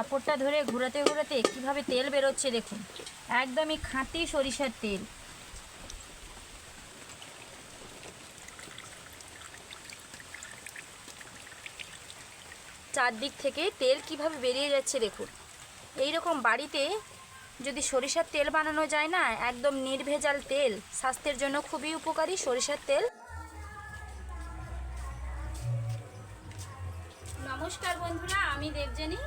কাপড়টা ধরে ঘোরাতে ঘোরাতে কীভাবে তেল বেরোচ্ছে দেখুন। একদমই খাঁটি সরিষার তেল। চারদিক থেকে তেল কীভাবে বেরিয়ে যাচ্ছে দেখুন। এই রকম বাড়িতে যদি সরিষার তেল বানানো যায় না, একদম নির্ভেজাল তেল, স্বাস্থ্যের জন্য খুবই উপকারী সরিষার তেল। নমস্কার বন্ধুরা, আমি দেবজানী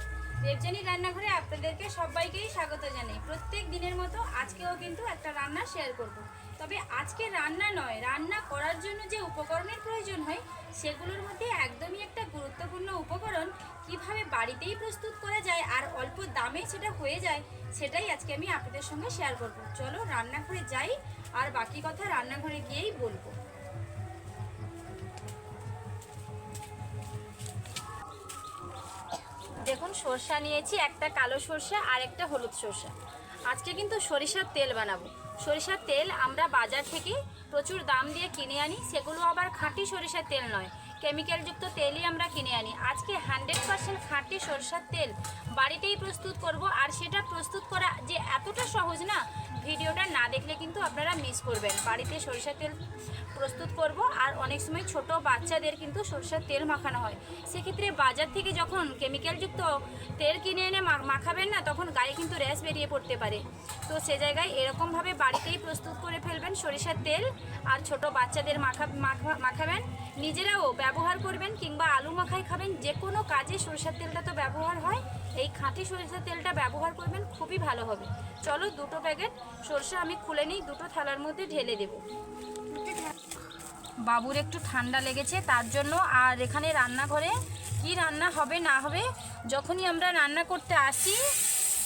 দেবজানী রান্নাঘরে আপনাদেরকে সবাইকেই স্বাগত জানাই। প্রত্যেক দিনের মতো আজকেও কিন্তু একটা রান্না শেয়ার করব। তবে আজকে রান্না নয়, রান্না করার জন্য যে উপকরণের প্রয়োজন হয়, সেগুলোর মধ্যে একদমই একটা গুরুত্বপূর্ণ উপকরণ কীভাবে বাড়িতেই প্রস্তুত করা যায় আর অল্প দামে সেটা হয়ে যায়, সেটাই আজকে আমি আপনাদের সঙ্গে শেয়ার করব। চলো রান্নাঘরে যাই, আর বাকি কথা রান্নাঘরে গিয়েই বলব। সর্ষা নিয়েছি, একটা কালো সর্ষা আর একটা হলুদ সর্ষা। আজকে কিন্তু সরিষার তেল বানাবো। সরিষার তেল আমরা বাজার থেকে প্রচুর দাম দিয়ে কিনে আনি, সেগুলো আবার খাঁটি সরিষার তেল নয়। কেমিক্যালযুক্ত তেলই আমরা কিনে আনি। আজকে হান্ড্রেড পার্সেন্ট খাঁটি সরষার তেল বাড়িতেই প্রস্তুত করব, আর সেটা প্রস্তুত করা যে এতটা সহজ না, ভিডিওটা না দেখলে কিন্তু আপনারা মিস করবেন। বাড়িতে সরিষার তেল প্রস্তুত করব। আর অনেক সময় ছোট বাচ্চাদের কিন্তু সরষের তেল মাখানো হয়। সেক্ষেত্রে বাজার থেকে যখন কেমিক্যালযুক্ত তেল কিনে এনে মাখাবেন না, তখন গায়ে কিন্তু র্যাশ বেরিয়ে পড়তে পারে। তো সে জায়গায় এরকমভাবে বাড়িতেই প্রস্তুত করে ফেলবেন সরিষার তেল। আর ছোট বাচ্চাদের মাখা, মাখা- মাখাবেন। নিজেরাও ব্যবহার করবেন কিংবা আলু মাখাই খাবেন, যে কোনো কাজে সরিষার তেলটা তো ব্যবহার হয়, এই খাঁটি সরিষার তেলটা ব্যবহার করবেন, খুবই ভালো হবে। চলো দুটো প্যাকেট সরষে আমি খুলে নিই, দুটো থালার মধ্যে ঢেলে দেবো। বাবুর একটু ঠান্ডা লেগেছে, তার জন্য আর এখানে রান্নাঘরে কি রান্না হবে, না হবে, যখনই আমরা রান্না করতে আসি,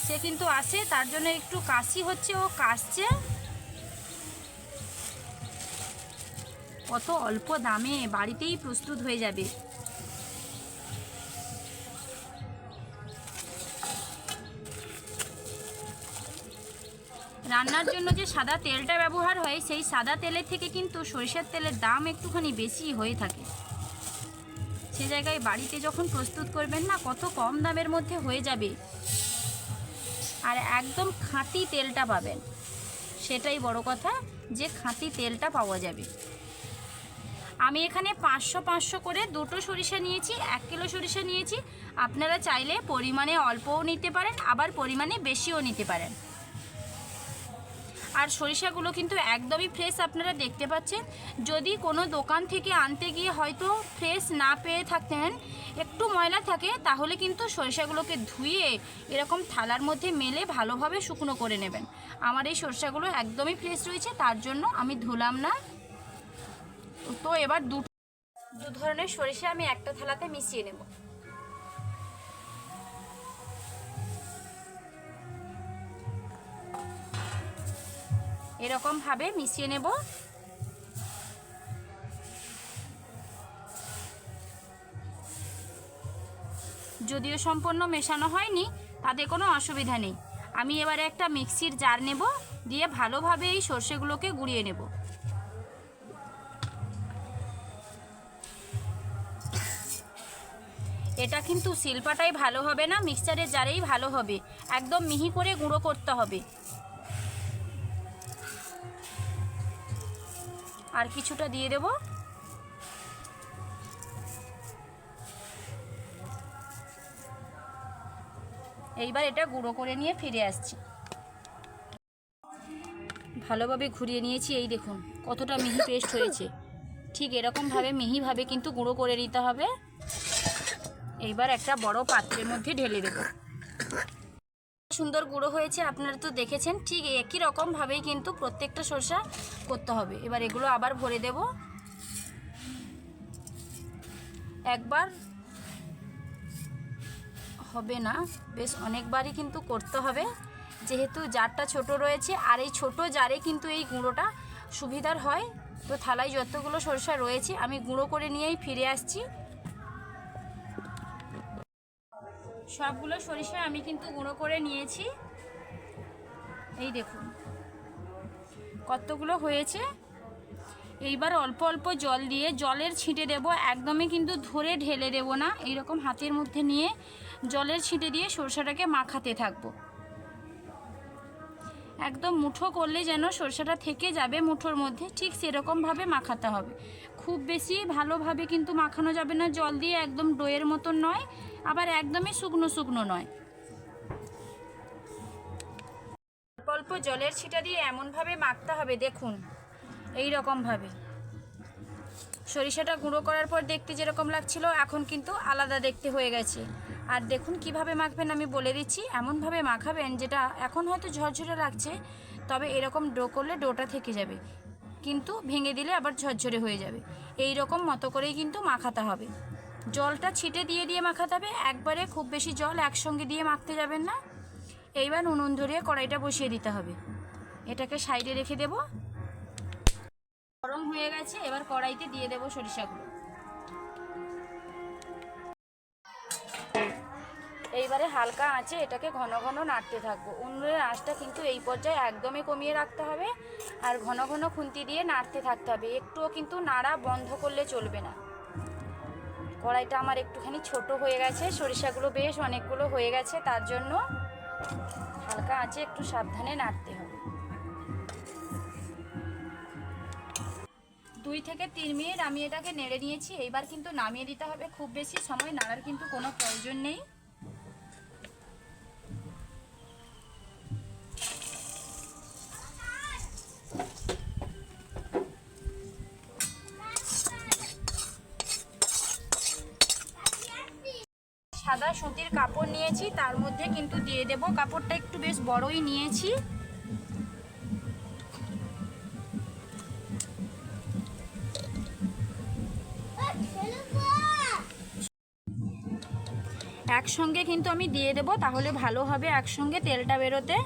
সে কিন্তু আসে, তার জন্য একটু কাশি হচ্ছে, ও কাশছে। কত অল্প দামে বাড়িতেই প্রস্তুত হয়ে যাবে। রান্নার জন্য যে সাদা তেলটা ব্যবহার হয়, সেই সাদা তেলের থেকে কিন্তু সরিষার তেলের দাম একটুখানি বেশি হয়ে থাকে। সে জায়গায় বাড়িতে যখন প্রস্তুত করবেন না, কত কম দামের মধ্যে হয়ে যাবে। আর একদম খাঁটি তেলটা পাবেন। সেটাই বড় কথা যে খাঁটি তেলটা পাওয়া যাবে। আমি এখানে পাঁচশো পাঁচশো করে দুটো সরিষা নিয়েছি, এক কিলো সরিষা নিয়েছি। আপনারা চাইলে পরিমাণে অল্পও নিতে পারেন, আবার পরিমাণে বেশিও নিতে পারেন। আর সরিষাগুলো কিন্তু একদমই ফ্রেশ আপনারা দেখতে পাচ্ছেন। যদি কোনো দোকান থেকে আনতে গিয়ে হয়তো ফ্রেশ না পেয়ে থাকতেন একটু ময়লা থাকে, তাহলে কিন্তু সরিষাগুলোকে ধুয়ে এরকম থালার মধ্যে মেলে ভালোভাবে শুকনো করে নেবেন। আমার এই সরিষাগুলো একদমই ফ্রেশ রয়েছে, তার জন্য আমি ধুলাম না। তো এবার দু দু ধরনের সরিষা আমি একটা থালাতে মিশিয়ে নেব। এরকম ভাবে মিশিয়ে নেব। যদিও সম্পূর্ণ মেশানো হয়নি, তাতে কোনো অসুবিধা নেই। আমি এবারে একটা মিক্সির জার নেব, দিয়ে ভালোভাবে এই সর্ষেগুলোকে গুঁড়িয়ে নেব। এটা কিন্তু শিল্পাটাই ভালো হবে না মিক্সচারের জারেই ভালো হবে। একদম মিহি করে গুঁড়ো করতে হবে। আর কিছুটা দিয়ে দেব। এইবার এটা গুঁড়ো করে নিয়ে ফিরে আসছি। ভালোভাবে ঘুরিয়ে নিয়েছি, এই দেখুন, কতটা মিহি পেস্ট হয়েছে। ঠিক এরকমভাবে মিহিভাবে কিন্তু গুঁড়ো করে নিতে হবে। এইবার একটা বড় পাত্রের মধ্যে ঢেলে দেব। সুন্দর গুঁড়ো হয়েছে, আপনারা তো দেখেছেন, ঠিক একই রকমভাবেই কিন্তু প্রত্যেকটা সরষা করতে হবে। এবার এগুলো আবার ভরে দেব। একবার হবে না, বেশ অনেকবারই কিন্তু করতে হবে। যেহেতু জারটা ছোট রয়েছে, আর এই ছোট জারে কিন্তু এই গুঁড়োটা সুবিধার হয়। তো থালায় যতগুলো সরষা রয়েছে, আমি গুঁড়ো করে নিয়েই ফিরে আসছি। সবগুলো সরিষা আমি কিন্তু গুঁড়ো করে নিয়েছি। এই দেখুন, কতগুলো হয়েছে। এইবার অল্প অল্প জল দিয়ে জলের ছিটে দেব, একদমই কিন্তু ধরে ঢেলে দেব না। এইরকম হাতের মধ্যে নিয়ে জলের ছিটে দিয়ে সরষাটাকে মাখাতে থাকব। একদম মুঠো করলে যেন সরষাটা থেকে যাবে মুঠোর মধ্যে, ঠিক সেরকমভাবে মাখাতে হবে। খুব বেশি ভালোভাবে কিন্তু মাখানো যাবে না, জল দিয়ে একদম ডোয়ের মতন নয়। আবার একদমই শুকনো শুকনো নয়। অল্প অল্প জলের ছিটা দিয়ে এমনভাবে মাখতে হবে, দেখুন এই রকমভাবে সরিষাটা গুঁড়ো করার পর দেখতে যেরকম লাগছিল, এখন কিন্তু আলাদা দেখতে হয়ে গেছে। আর দেখুন কীভাবে মাখবেন, আমি বলে দিচ্ছি, এমনভাবে মাখাবেন যেটা এখন হয়তো ঝরঝরে লাগছে, তবে এরকম ডো করলে ডোটা থেকে যাবে। কিন্তু ভেঙে দিলে আবার ঝরঝরে হয়ে যাবে। এই রকম মতো করেই কিন্তু মাখাতে হবে। জলটা ছিটে দিয়ে দিয়ে মাখাতে হবে। একবারে খুব বেশি জল একসঙ্গে দিয়ে মাখতে যাবেন না। এইবার উনুন ধরিয়ে কড়াইটা বসিয়ে দিতে হবে। এটাকে সাইডে রেখে দেব। গরম হয়ে গেছে, এবার কড়াইতে দিয়ে দেব সরিষাগুলো। এইবারে হালকা আঁচে এটাকে ঘন ঘন নাড়তে থাকব। উনুনের আঁচটা কিন্তু এই পর্যায়ে একদমই কমিয়ে রাখতে হবে। আর ঘন ঘন খুন্তি দিয়ে নাড়তে থাকতে হবে। একটুও কিন্তু নাড়া বন্ধ করলে চলবে না। কড়াইটা আমার একটুখানি ছোট হয়ে গেছে, সরিষাগুলো বেশ অনেকগুলো হয়ে গেছে, তার জন্য হালকা আঁচে একটু সাবধানে নাড়তে হবে। দুই থেকে তিন মিনিট আমি এটাকে নেড়ে নিয়েছি, এইবার কিন্তু নামিয়ে দিতে হবে, খুব বেশি সময় নাড়ার কিন্তু কোনো প্রয়োজন নেই। সাদা সুতির কাপড় নিয়েছি, তার মধ্যে কিন্তু দিয়ে দেব। কাপড়টা একটু বেশ বড়ই নিয়েছি। একসঙ্গে কিন্তু আমি দিয়ে দেব, তাহলে ভালো হবে একসঙ্গে তেলটা বেরোতে।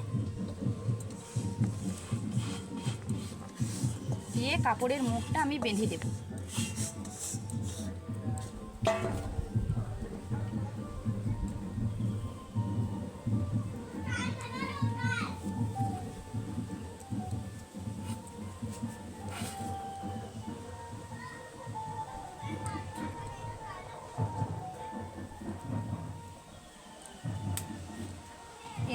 দিয়ে কাপড়ের মুখটা আমি বেঁধে দেবো।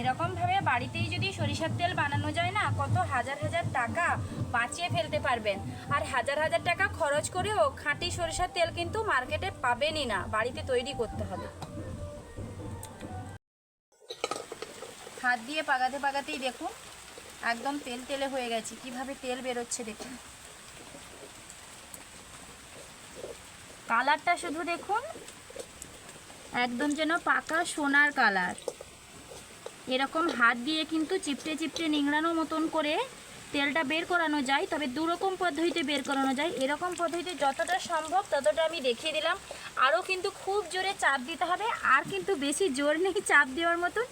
এরকমভাবে বাড়িতেই যদি সরিষার তেল বানানো যায় না, কত হাজার হাজার টাকা বাঁচিয়ে ফেলতে পারবেন। আর হাজার হাজার টাকা খরচ করেও খাঁটি সরিষার তেল কিন্তু মার্কেটে পাবেনই না, বাড়িতে তৈরি করতে হবে। হাত দিয়ে পাকাতে পাকাতেই দেখুন, একদম তেল তেলে হয়ে গেছে। কীভাবে তেল বেরোচ্ছে দেখুন। কালারটা শুধু দেখুন, একদম যেন পাকা সোনার কালার। এরকম হাত দিয়ে কিন্তু চিপটে চিপটে নিংড়ানো মতন করে তেলটা বের করানো যায়, তবে দুরকম পদ্ধতিতে বের করানো যায়। এরকম পদ্ধতিতে যতটা সম্ভব ততটা আমি দেখিয়ে দিলাম। আরও কিন্তু খুব জোরে চাপ দিতে হবে, আর কিন্তু বেশি জোর নেই চাপ দেওয়ার মতন।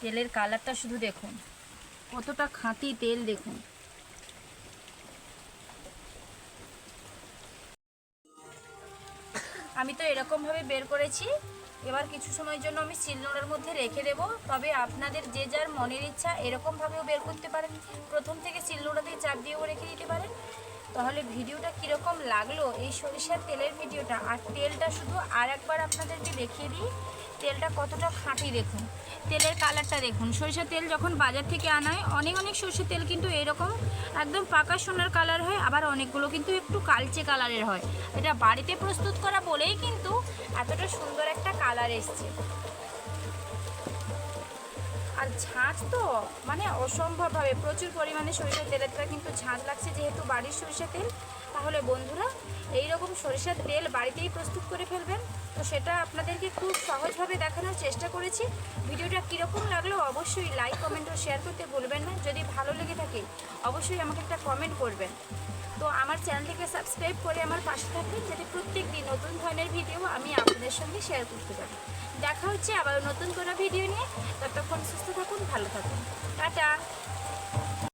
তেলের কালারটা শুধু দেখুন, কতটা খাঁটি তেল দেখুন। আমি তো এরকমভাবে বের করেছি। এবার কিছু সময়ের জন্য আমি শিলনোড়ার মধ্যে রেখে দেব। তবে আপনাদের যে যার মনের ইচ্ছা এরকমভাবেও বের করতে পারেন। প্রথম থেকে শিলনোড়াতে চাপ দিয়েও রেখে দিতে পারেন। তাহলে ভিডিওটা কীরকম লাগল এই সরিষার তেলের ভিডিওটা? আর তেলটা শুধু আর একবার আপনাদেরকে দেখিয়ে দিই। তেলটা কতটা খাঁটি দেখুন। তেলের কালারটা দেখুন। সরিষার তেল যখন বাজার থেকে আনা হয়, অনেক অনেক সরষের তেল কিন্তু এরকম একদম পাকা সোনার কালার হয়, আবার অনেকগুলো কিন্তু একটু কালচে কালারের হয়। এটা বাড়িতে প্রস্তুত করা বলেই কিন্তু এতটা সুন্দর একটা কালার এসছে। আর ঝাঁজ তো মানে অসম্ভবভাবে প্রচুর পরিমাণে সরিষার তেলেরটা কিন্তু ঝাঁঝ লাগছে, যেহেতু বাড়ির সরিষার তেল। তাহলে বন্ধুরা এই রকম সরিষার তেল বাড়িতেই প্রস্তুত করে ফেলবেন। তো সেটা আপনাদেরকে খুব সহজভাবে দেখানোর চেষ্টা করেছি। ভিডিওটা কীরকম লাগল অবশ্যই লাইক কমেন্ট ও শেয়ার করতে ভুলবেন না। যদি ভালো লেগে থাকে, অবশ্যই আমাকে একটা কমেন্ট করবেন। তো আমার চ্যানেলটিকে সাবস্ক্রাইব করে আমার পাশে থাকবেন, যাতে প্রত্যেক দিন নতুন ধরনের ভিডিও আমি আপনাদের সঙ্গে শেয়ার করতে পারি। দেখা হচ্ছে আবার নতুন কোনো ভিডিও নিয়ে। ততক্ষণ সুস্থ থাকুন, ভালো থাকুন। টাটা!